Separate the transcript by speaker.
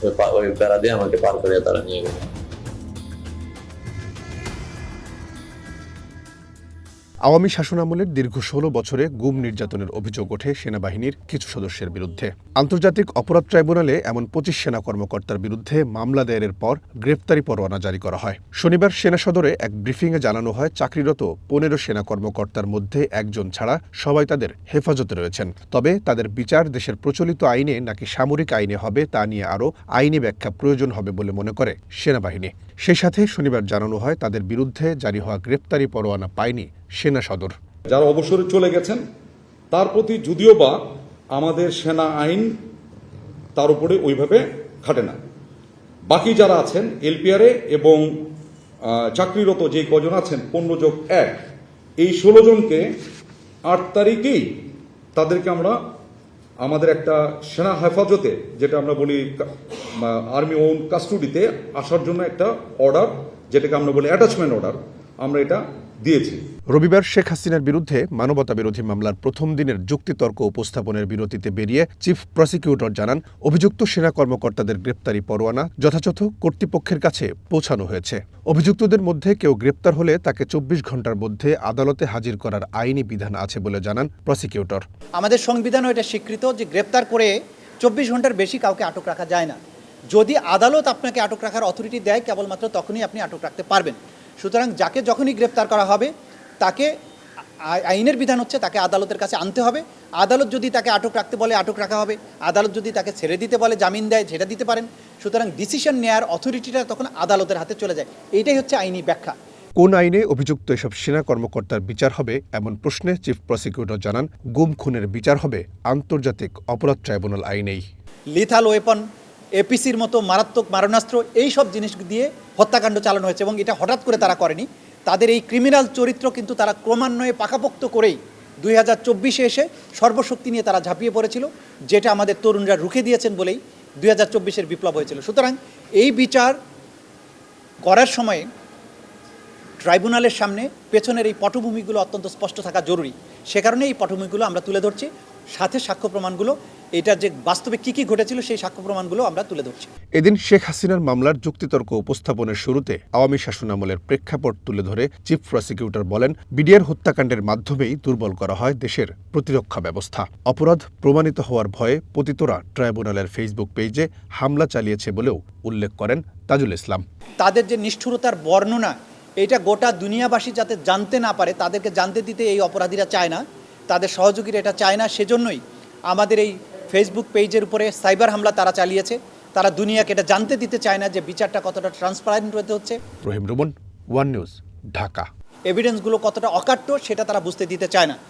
Speaker 1: Oke, Pak. Oke, oh, iya, biar ada yang mau dipakai, ya? Taruhannya Awami শাসনামলের দীর্ঘ ষোলো বছরে গুম নির্যাতনের অভিযোগ ওঠে সেনাবাহিনীর কিছু সদস্যের বিরুদ্ধে আন্তর্জাতিক অপরাধ ট্রাইব্যুনালে এমন পঁচিশ সেনা কর্মকর্তার বিরুদ্ধে মামলা দায়েরের পর গ্রেপ্তারি পরোয়ানা জারি করা হয় শনিবার সেনা সদরে এক ব্রিফিংয়ে জানানো হয় চাকরিরত পনেরো সেনা কর্মকর্তার মধ্যে একজন ছাড়া সবাই তাদের হেফাজতে রয়েছেন তবে তাদের বিচার দেশের প্রচলিত আইনে নাকি সামরিক আইনে হবে তা নিয়ে আরও আইনি ব্যাখ্যা প্রয়োজন হবে বলে মনে করে সেনাবাহিনী সে সাথে শনিবার জানানো হয় তাদের বিরুদ্ধে জারি হওয়া গ্রেপ্তারি পরোয়ানা পায়নি সেনা সদর যারা অবসরে চলে গেছেন তার প্রতি যদিও বা আমাদের সেনা আইন তার উপরে ওইভাবে খাটে না বাকি যারা আছেন এলপিআরে এবং চাকরিরত যে কজন আছেন পনেরো যোগ এক এই ষোলো জনকে আট তারিখেই তাদেরকে আমরা আমাদের একটা সেনা হেফাজতে যেটা আমরা বলি আর্মি ওন কাস্টডিতে আসার জন্য একটা অর্ডার যেটাকে আমরা বলি অ্যাটাচমেন্ট অর্ডার আমরা এটা দিয়েছি
Speaker 2: রবিবার শেখ হাসিনার বিরুদ্ধে মানবতা বিরোধী মামলার প্রথম দিনের যুক্তিতর্ক উপস্থাপনের বিরতিতে বেরিয়ে চিফ প্রসিকিউটর জানান অভিযুক্ত সেনা কর্মকর্তাদের গ্রেপ্তারি পরোয়ানা যথাযথ কর্তৃপক্ষের কাছে পৌঁছানো হয়েছে অভিযুক্তদের মধ্যে কেউ গ্রেপ্তার হলে তাকে চব্বিশ ঘন্টার মধ্যে আদালতে হাজির করার আইনি বিধান আছে বলে জানান প্রসিকিউটর
Speaker 3: আমাদের সংবিধানও এটা স্বীকৃত যে গ্রেপ্তার করে চব্বিশ ঘন্টার বেশি কাউকে আটক রাখা যায় না যদি আদালত আপনাকে আটক রাখার অথরিটি দেয় কেবলমাত্র তখনই আপনি আটক রাখতে পারবেন সুতরাং যাকে যখনই গ্রেপ্তার করা হবে তাকে আইনের বিধান হচ্ছে তাকে আদালতের কাছে আনতে হবে আদালত যদি তাকে আটক রাখতে বলে আটক রাখা হবে আদালত যদি তাকে ছেড়ে দিতে বলে জামিন দেয় ছেড়ে দিতে পারেন সুতরাং ডিসিশন নেয়ার অথরিটিটা তখন আদালতের হাতে চলে যায় এটাই হচ্ছে আইনি ব্যাখ্যা
Speaker 2: কোন আইনে অভিযুক্ত এসব সেনা কর্মকর্তার বিচার হবে এমন প্রশ্নে চিফ প্রসিকিউটর জানান গুম খুনের বিচার হবে আন্তর্জাতিক অপরাধ ট্রাইব্যুনাল আইনেই
Speaker 3: লিথাল ওয়েপন এপিসির মতো মারাত্মক মারণাস্ত্র এই সব জিনিস দিয়ে হত্যাকাণ্ড চালানো হয়েছে এবং এটা হঠাৎ করে তারা করেনি তাদের এই ক্রিমিনাল চরিত্র কিন্তু তারা ক্রমান্বয়ে পাকাপোক্ত করেই দুই হাজার চব্বিশে এসে সর্বশক্তি নিয়ে তারা ঝাঁপিয়ে পড়েছিল যেটা আমাদের তরুণরা রুখে দিয়েছেন বলেই দুই হাজার চব্বিশের বিপ্লব হয়েছিল সুতরাং এই বিচার করার সময়ে ট্রাইব্যুনালের সামনে পেছনের এই পটভূমিগুলো অত্যন্ত স্পষ্ট থাকা জরুরি সে কারণে এই পটভূমিগুলো আমরা তুলে ধরছি সাথে সাক্ষ্য প্রমাণগুলো এটা যে বাস্তবে কি কি ঘটেছিল সেই সাক্ষ্য প্রমাণগুলো আমরা তুলে ধরছি
Speaker 2: এদিন শেখ হাসিনার মামলার যুক্তিতর্ক উপস্থাপনের শুরুতে আওয়ামী শাসনামলের প্রেক্ষাপট তুলে ধরে চিফ প্রসিকিউটর বলেন বিডিআর হত্যাকাণ্ডের মাধ্যমেই দুর্বল করা হয় দেশের প্রতিরক্ষা ব্যবস্থা অপরাধ প্রমাণিত হওয়ার ভয়ে পতিতরা ট্রাইব্যুনালের ফেসবুক পেজে হামলা চালিয়েছে বলেও উল্লেখ করেন তাজুল ইসলাম
Speaker 3: তাদের যে নিষ্ঠুরতার বর্ণনা এটা গোটা দুনিয়াবাসী যাতে জানতে না পারে তাদেরকে জানতে দিতে এই অপরাধীরা চায় না তাদের সহযোগীরা এটা চায় না সেজন্যই আমাদের এই ফেসবুক পেজের উপরে সাইবার হামলা তারা চালিয়েছে তারা দুনিয়াকে এটা জানতে দিতে চায় না যে বিচারটা কতটা ট্রান্সপারেন্ট হতে হচ্ছে
Speaker 2: রহিম রুমন ওয়ান নিউজ ঢাকা
Speaker 3: এভিডেন্সগুলো কতটা অকাট্য সেটা তারা বুঝতে দিতে চায় না